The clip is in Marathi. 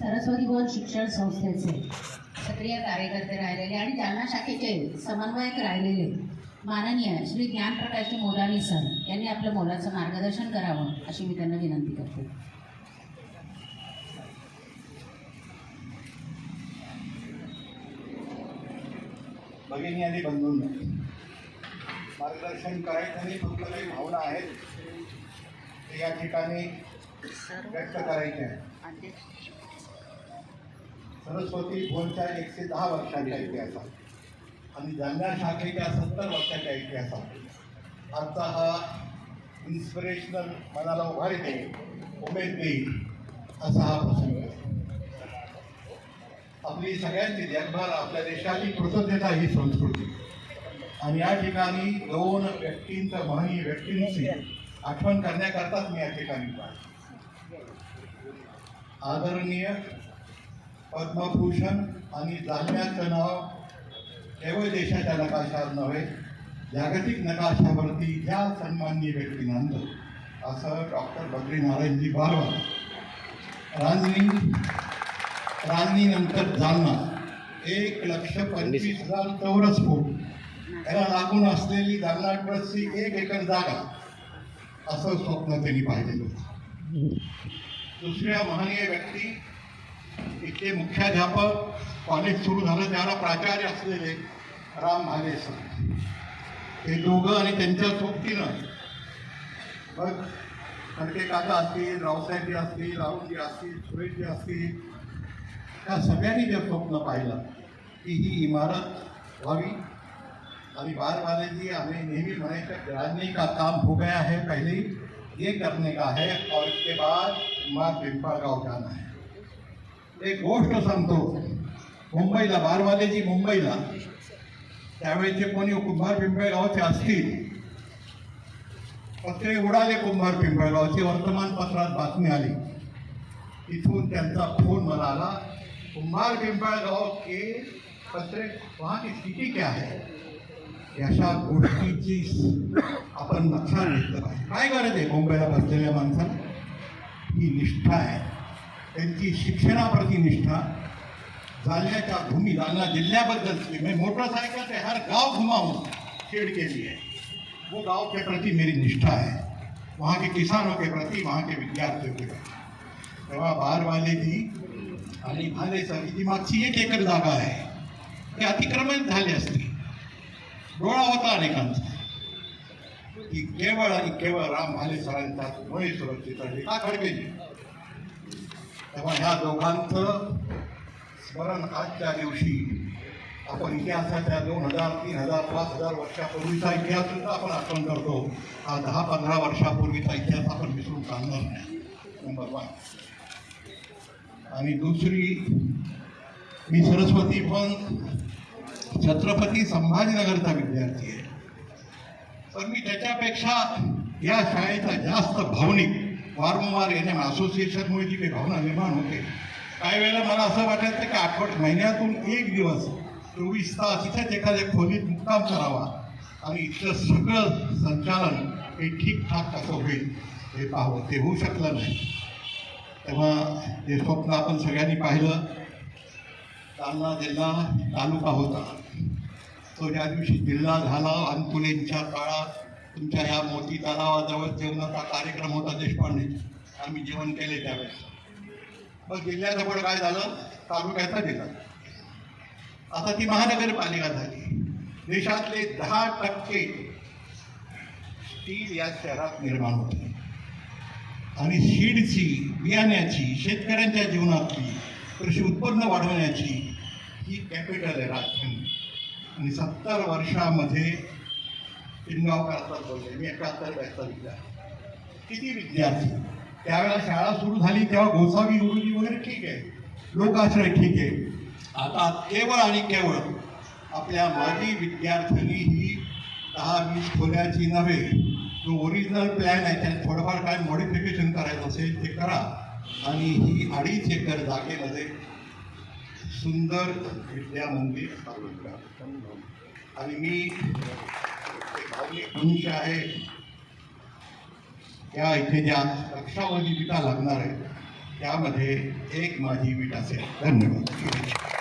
सरस्वती भवन शिक्षण संस्थेचे. सक्रिय कार्यकर्ते राहिलेले आणि जालना शाखेचे समन्वयक राहिलेले माननीय श्री ज्ञानप्रकाशजी मोदानी सर यांनी आपलं मोलाचं मार्गदर्शन करावं अशी मी त्यांना विनंती करते. भगिनी आणि बंधूंना मार्गदर्शन करायचं आणि फक्त काही भावना आहेत ते या ठिकाणी व्यक्त करायचे आहे सरस्वती भुवनच्या एकशे दहा वर्षाच्या इतिहासात आणि जालना शाखेच्या सत्तर वर्षाच्या इतिहासात आजचा हा इन्स्पिरेशनल मनाला उभारी देईल उमेद देईल असा हा प्रसंग आपली सगळ्यांची जगभर आपल्या देशाची कृतज्ञता ही संस्कृती. आणि या ठिकाणी दोन व्यक्तींचं महनीय व्यक्तींची आठवण करण्याकरताच मी या ठिकाणी आदरणीय पद्मभूषण आणि जालन्याचं नाव केवळ देशाच्या नकाशावर नव्हे जागतिक नकाशावरती ज्या सन्माननीय व्यक्तीनं आणलं असं डॉक्टर बद्रीनारायणजी बारवा रांजणी रांजणीनंतर जालना एक लक्ष पंचवीस. हजार चौरस फूट. याला लागून असलेली जालना ट्रस्टची एक एकर जागा असं स्वप्न त्यांनी पाहिलेलं होतं. दुसऱ्या महनीय व्यक्ती इथले मुख्याध्यापक कॉलेज सुरू झालं प्राचार्य असलेले राम भाले सर हे दोघं आणि त्यांच्या सोबतीनं मग खडके काका असतील रावसाहेबजी असतील राहुलजी असतील सुरेशजी असतील, त्या सगळ्यांनी जे स्वप्न पाहिलं, की ही इमारत व्हावी. आणि बार वाले जी हमें नेहमी म्हणायचं राजनी का काम हो गया है, पहले ये करने का है, और इसके बाद माँ गाँव जाना है. एक गोष्ट सांगतो. मुंबईला बारवालेजी मुंबईला त्यावेळेचे कोणी कुंभार पिंपळगावचे असतील पत्रे उडाले कुंभार पिंपळगावची वर्तमानपत्रात बातमी आली. इथून त्यांचा फोन मला आला कुंभार पिंपळगाव के पत्रे वहाँ की स्थिती क्या है? अशा गोष्टीची आपण लक्षात घेतलं पाहिजे. काय गरज आहे मुंबईला बसलेल्या माणसाला? ही निष्ठा आहे. त्यांची शिक्षणाप्रती निष्ठा जालन्याच्या भूमी जालना जिल्ह्याबद्दलची मैं मोटरसायकल ते हर गाव घुमा शेड के लिए वो गांव के प्रति मेरी निष्ठा है वहाँ के किसानों के प्रति वहाँ के विद्यार्थियों के प्रति. तेव्हा बारवालेजी आणि भालेसाली जी ही मागची एक एकर जागा आहे. ते अतिक्रमण झाले असते डोळा होता अनेकांचा. की केवळ आणि केवळ राम भाले सरांचा मुळे सुरक्षित आहे का खडकेजी तेव्हा ह्या दोघांचं स्मरण आजच्या दिवशी आपण इतिहासाच्या दोन हजार तीन हजार पाच हजार वर्षापूर्वीचा इतिहास सुद्धा आपण आठवण करतो. हा दहा पंधरा वर्षापूर्वीचा इतिहास आपण विसरून चालणार नाही. नंबर वन आणि दुसरी मी सरस्वती पण छत्रपती संभाजीनगरचा विद्यार्थी आहे. तर मी त्याच्यापेक्षा या शाळेचा जास्त भावनिक वारंवार येण्या असोसिएशनमुळे जी काही भावना निर्माण होते. काही वेळेला मला असं वाटायचं की आठवड महिन्यातून एक दिवस चोवीस तास इथेच एखाद्या खोलीत मुक्काम करावा. आणि इथलं सगळं संचालन हे ठीकठाक कसं होईल हे पाहावं ते होऊ शकलं नाही. तेव्हा हे स्वप्न आपण सगळ्यांनी पाहिलं. जालना जिल्हा तालुका होता. तो ज्या दिवशी जिल्हा झाला अंतुलेंच्या काळात तुमच्या ह्या मोती तलावाजवळ जेवणाचा कार्यक्रम होता देशपांडे. आम्ही जेवण केले त्यावेळेस. मग जिल्ह्याजवळ काय झालं? तालुक्याचा जिल्हा. आता ती महानगरपालिका झाली. देशातले दहा टक्के स्टील या शहरात निर्माण होते. आणि सीडची बियाण्याची शेतकऱ्यांच्या जीवनातली कृषी उत्पन्न वाढवण्याची ही कॅपिटल आहे राजधानी. आणि सत्तर वर्षामध्ये पिनगावकर असतात बोलले. मी एकाहत्तर बॅचचा विद्यार्थी किती विद्यार्थी? त्यावेळेला शाळा सुरू झाली तेव्हा गोसावी गुरुजी वगैरे ठीक आहे. लोकाश्रय ठीक आहे. आता केवळ आणि केवळ आपल्या माजी विद्यार्थ्यांनी ही दहा वीस खोल्याची नव्हे जो ओरिजिनल प्लॅन आहे त्यात थोडंफार काय मॉडिफिकेशन करायचं असेल ते करा. आणि ही अडीच एकर जागेमध्ये सुंदर विद्या मंदिर स्थापन करा. आणि मी भावनिक मनुष्य आहे. या इथे ज्या लक्षावधी विटा लागणार आहे त्यामध्ये एक माझी विट असेल. धन्यवाद.